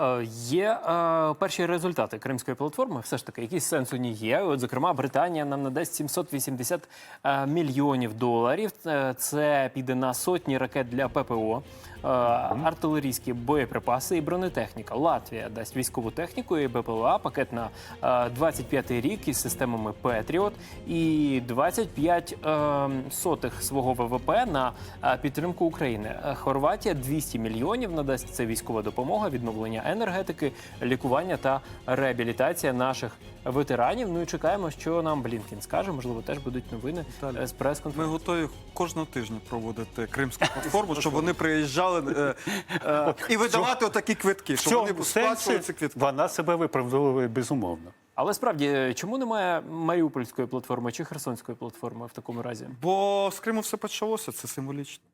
Е, Є е, перші результати кримської платформи. Все ж таки, якийсь сенс у ній є. От, зокрема, Британія нам надасть 780 е, мільйонів доларів. Е, Це піде на сотні ракет для ППО, е, артилерійські боєприпаси і бронетехніка. Латвія дасть військову техніку і БПЛА, пакет на е, 25-й рік із системами Петріот і 25 е, сотих свого ВВП на е, підтримку України. Хорватія 200 мільйонів надасть це військова допомога, відновлення енергетики, лікування та реабілітація наших ветеранів. Ну і чекаємо, що нам Блінкін скаже. Можливо, теж будуть новини е, з прес-конференції. Ми готові кожного тижня проводити кримську платформу, щоб вони приїжджали е, е, і видавати отакі квитки, щоб вони сплачували ці квитки. вона себе виправдовує безумовно. Але справді, чому немає Маріупольської платформи чи Херсонської платформи в такому разі? Бо з Криму все почалося, це символічно.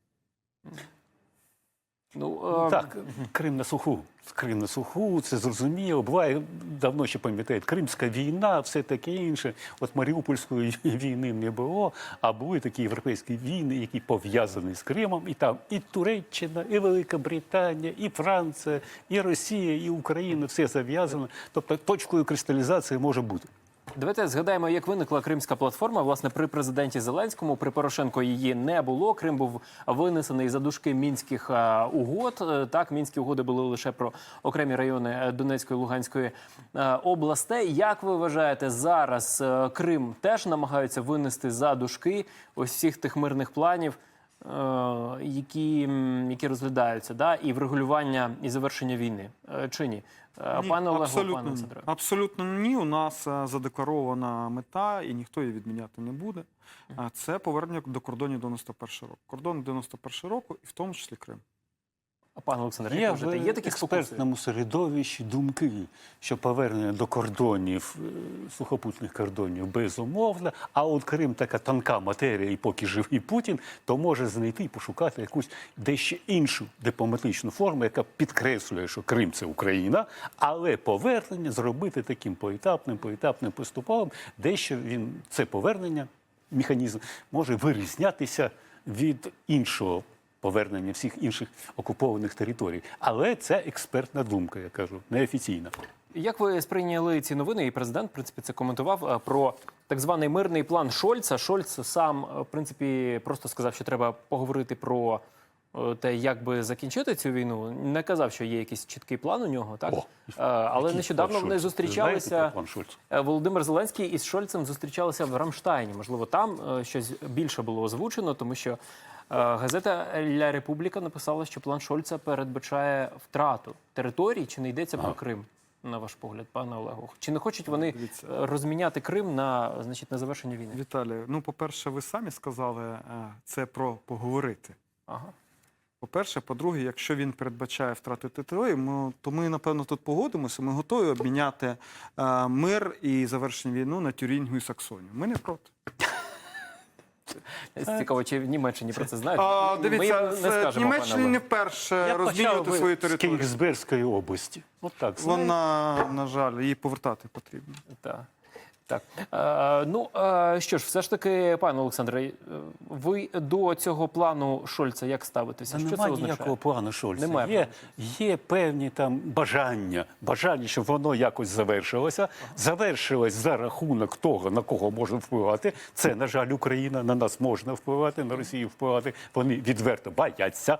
Ну е, Так, Крим на суху. Крим на суху, це зрозуміло. Буває давно ще пам'ятають, Кримська війна, все таке інше. От Маріупольської війни не було, а були такі європейські війни, які пов'язані з Кримом. І там і Туреччина, і Велика Британія, і Франція, і Росія, і Україна все зав'язано. Тобто точкою кристалізації може бути. Давайте згадаємо, як виникла кримська платформа. Власне, при президенті Зеленському, при Порошенко її не було. Крим був винесений за дужки мінських е, угод. Е, Так, мінські угоди були лише про окремі райони е, Донецької Луганської е, областей. Як ви вважаєте, зараз Крим теж намагаються винести за дужки ось всіх тих мирних планів? Е, Які, які розглядаються, да, і врегулювання і завершення війни Е, чи ні? Е, Ні, Пане Олегу, абсолютно, пане ні. Олександре. абсолютно ні. У нас задекларована мета, і ніхто її відміняти не буде. Це повернення до кордонів 91 року. Кордон 91 року, і в тому числі Крим. Пане Олександре, як в вважаєте, є такі спокуси? експертному середовищі думки, що повернення до кордонів, е, сухопутних кордонів безумовно, а от Крим така тонка матерія, і поки живий Путін, то може знайти і пошукати якусь дещо іншу дипломатичну форму, яка підкреслює, що Крим це Україна, але повернення зробити таким поетапним, поетапним поступовим, дещо він це повернення, механізм може вирізнятися від іншого повернення всіх інших окупованих територій. Але це експертна думка, я кажу, неофіційна. Як ви сприйняли ці новини? І президент, в принципі, це коментував е, про так званий мирний план Шольца. Шольц сам, е, в принципі, просто сказав, що треба поговорити про е, те, як би закінчити цю війну. Не казав, що є якийсь чіткий план у нього, так О, але нещодавно вони? Знаєте зустрічалися. Володимир Зеленський із Шольцем зустрічалися в Рамштайні. Можливо, там щось більше було озвучено, тому що газета Ля Републіка написала, що план Шольца передбачає втрату територій. Чи не йдеться про Крим? На ваш погляд, пане Олегу, чи не хочуть вони Дивіться. е, розміняти Крим на значить на завершення війни? Віталій, ну, по-перше, ви самі сказали е, це про поговорити. Ага. По-перше, по-друге, якщо він передбачає втрати території, ми- то ми, напевно, тут погодимося. Ми готові обміняти е, мир і завершення війну на Тюрінгу і Саксонію. Ми не проти. Цікаво, чи в Німеччині про це знають? А, Ми дивіться, їм не це скажемо, пане Німеччині не Олегу. вперше почав свої з території. Кінігсберської області. От так. Вона, на жаль, її повертати потрібно. Так. Так. Е, ну е, що ж, все ж таки, пане Олександре, е, ви до цього плану Шольца як ставитеся? Що немає ніякого плану Шольца. Немає Є, є певні там бажання, бажання, щоб воно якось завершилося. Завершилось за рахунок того, на кого можна впливати. Це, на жаль, Україна, на нас можна впливати, на Росію впливати. Вони відверто бояться.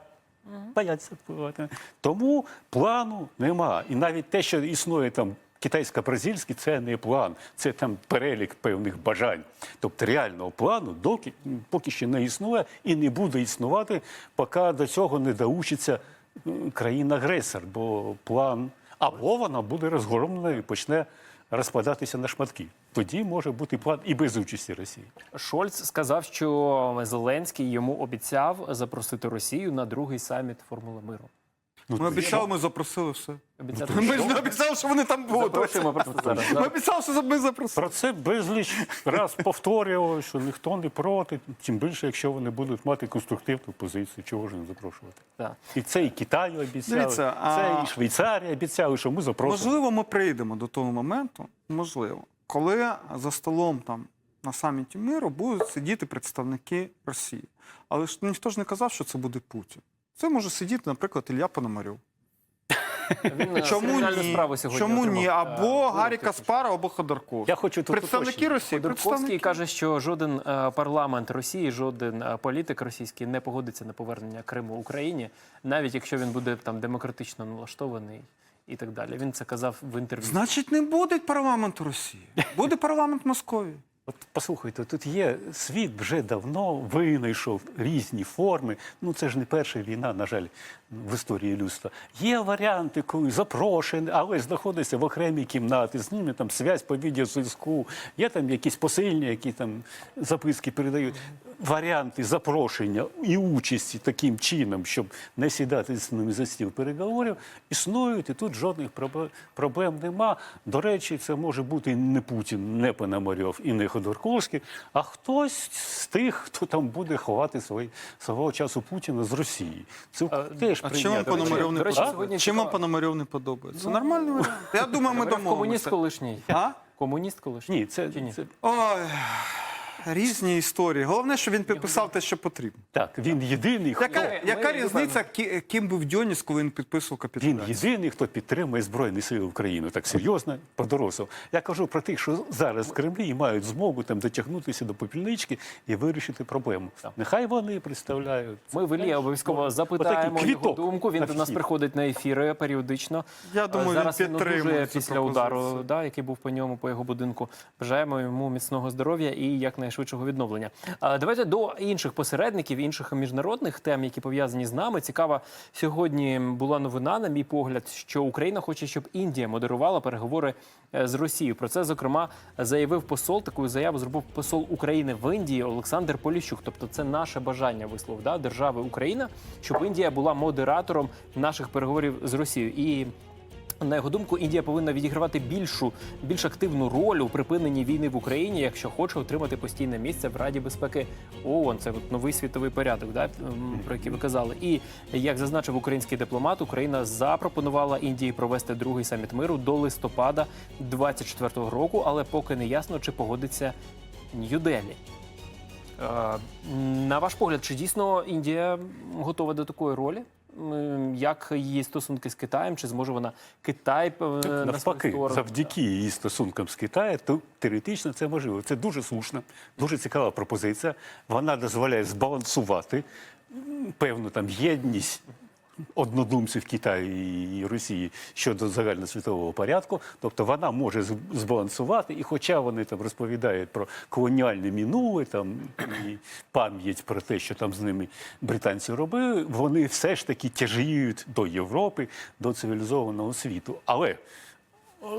Бояться впливати. Тому плану нема. І навіть те, що існує там китайсько-бразильський, це не план, це там перелік певних бажань. Тобто реального плану доки, поки що не існує і не буде існувати, поки до цього не доучиться країна-агресор, бо план або вона буде розгромлена і почне розпадатися на шматки. Тоді може бути план і без участі Росії. Шольц сказав, що Зеленський йому обіцяв запросити Росію на другий саміт Формули миру. Ну, Ми обіцяли, ми запросили все. Обіцяти, Ми ж не обіцяли, що вони там будуть. Запрошуємо просто зараз. Ми обіцяли, що ми запросили. Про це безліч раз повторював, що ніхто не проти, тим більше, якщо вони будуть мати конструктивну позицію, чого ж не запрошувати. Так. І це і Китаю обіцяли, Дивіться, а- це і Швейцарія обіцяли, що ми запросимо. Можливо, ми прийдемо до того моменту, можливо, коли за столом там на саміті миру будуть сидіти представники Росії. Але ж ніхто ж не казав, що це буде Путін. Це може сидіти, наприклад, Ілля Пономарьов. Він е, Чому ні? справу сьогодні Чому ні? Е, Або Гаррі Костюк. Каспаров, або Ходорковський. Я хочу тут Представники уточнити. Росії. Ходорковський Представники. каже, що жоден е, парламент Росії, жоден е, політик російський не погодиться на повернення Криму Україні, навіть якщо він буде там демократично налаштований і так далі. Він це казав в інтерв'ю. Значить, не буде парламенту Росії. Буде парламент Московії. От послухайте, тут є світ вже давно винайшов різні форми. Ну це ж не перша війна, на жаль, в історії людства. Є варіанти, коли запрошені, але знаходяться в окремій кімнаті, з ними там связь по відеозв'язку, є там якісь посильні, які там записки передають. Варіанти запрошення і участі таким чином, щоб не сідати з ними за стіл переговорів, існують, і тут жодних проблем нема. До речі, це може бути не Путін, не Пономарьов і не Ходорковський, а хтось з тих, хто там буде ховати свої, свого часу Путіна з Росії. Це теж А чим вам. Пономарьов не подобається? Чим вам. Пономарьов не подобається? Нормальний варіант. Я думаю, ми Комуніст домовимося. колишній. А? Комуніст колишній. Ні, це, Чи ні? це Ой, різні історії. Головне, що він підписав те, що потрібно. так. Він єдиний, хто Яка, ми- яка ми різниця, ки- ким був Дьоніс, коли він підписував Він капітуляцію? єдиний, хто підтримує Збройні Сили України. Так серйозно, по-дорослому. Я кажу про тих, що зараз в Кремлі і мають змогу там дотягнутися до попільнички і вирішити проблему. Нехай вони представляють. Ми в Іллі обов'язково запитаємо Отакий його квіток думку. Він на до нас приходить на ефіри періодично. Я думаю, він Зараз він підтримує одужує цю після удару, да, який був по ньому, по його будинку. Бажаємо йому міцного здоров'я і якнайшвидшого відновлення. Давайте до інших посередників, інших міжнародних тем, які пов'язані з нами. Цікава сьогодні була новина, на мій погляд, що Україна хоче, щоб Індія модерувала переговори е, з Росією. Про це зокрема заявив посол. Таку заяву зробив посол України в Індії Олександр Поліщук. Тобто, це наше бажання вислов да, держави Україна, щоб Індія була модератором наших переговорів з Росією. І на його думку, Індія повинна відігравати більшу, більш активну роль у припиненні війни в Україні, якщо хоче отримати постійне місце в Раді безпеки ООН. Це от новий світовий порядок, да, про який ви казали. І як зазначив український дипломат, Україна запропонувала Індії провести другий саміт миру до листопада 24-го року, але поки не ясно, чи погодиться Нью-Делі. Е, На ваш погляд, чи дійсно Індія готова до такої ролі? Як її стосунки з Китаєм? Чи зможе вона Китай е, на Навпаки, сторону? завдяки її стосункам з Китаєм, то теоретично це можливо. Це дуже слушна, дуже цікава пропозиція. Вона дозволяє збалансувати певну там єдність. Однодумців Китаю і Росії щодо загальносвітового порядку, тобто вона може збалансувати, і хоча вони там розповідають про колоніальне минуле там і пам'ять про те, що там з ними британці робили, вони все ж таки тяжіють до Європи, до цивілізованого світу. Але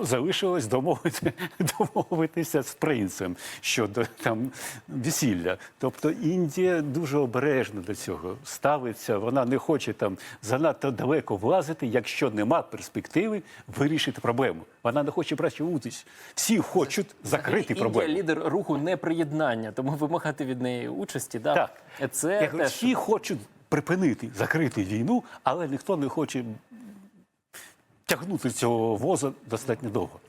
залишилось домовити, домовитися з принцем щодо там весілля. Тобто Індія дуже обережно до цього ставиться. Вона не хоче там занадто далеко влазити, якщо нема перспективи вирішити проблему. Вона не хоче брати участь. Всі хочуть закрити Індія проблему. лідер руху неприєднання, тому вимагати від неї участі. Да, Так. Це Я теж всі хочуть припинити, закрити війну, але ніхто не хоче тягнути цього воза достатньо довго.